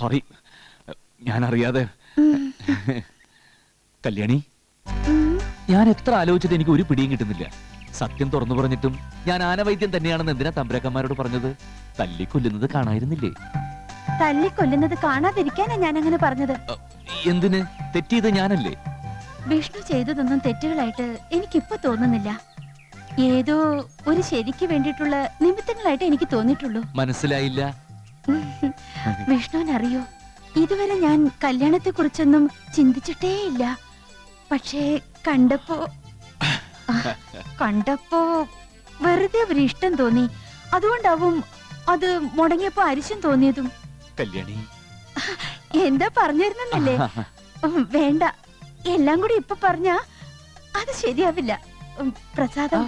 Sorry. ഞാൻ അറിയാതെ കല്യാണി ഞാൻ എത്ര ആലോചിച്ചിട്ട് എനിക്ക് ഒരു പിടിയും കിട്ടുന്നില്ല. സത്യം തുറന്നു പറഞ്ഞിട്ടും ഞാൻ ആനവൈദ്യം തന്നെയാണെന്ന് എന്തിനാ തമ്പുരാക്കന്മാരോട് പറഞ്ഞത്? തല്ലിക്കൊല്ലുന്നത് കാണായിരുന്നില്ലേ തല്ലിക്കൊല്ലുന്നത് കാണാതിരിക്കാനാ ഞാൻ അങ്ങനെ പറഞ്ഞത് എന്തിന്? തെറ്റിയത് ഞാനല്ലേ? വിഷ്ണു ചെയ്തതൊന്നും തെറ്റുകളായിട്ട് എനിക്കിപ്പോ തോന്നുന്നില്ല. ഏതോ ഒരു ശരിക്ക് വേണ്ടിയിട്ടുള്ള നിമിത്തങ്ങളായിട്ട് എനിക്ക് തോന്നിയിട്ടുള്ളൂ. മനസ്സിലായില്ല. വിഷ്ണുവിനറിയോ? ഇതുവരെ ഞാൻ കല്യാണത്തെ കുറിച്ചൊന്നും ചിന്തിച്ചിട്ടേ ഇല്ല പക്ഷേ കണ്ടപ്പോ കണ്ടപ്പോ വെറുതെ ഒരു ഇഷ്ടം തോന്നി. അതുകൊണ്ടാവും അത് മുടങ്ങിയപ്പോ അരിശം തോന്നിയതും. കല്യാണി. എന്താ പറഞ്ഞിരുന്നല്ലേ വേണ്ട. എല്ലാം കൂടി ഇപ്പൊ പറഞ്ഞ അത് ശരിയാവില്ല. പ്രസാദം.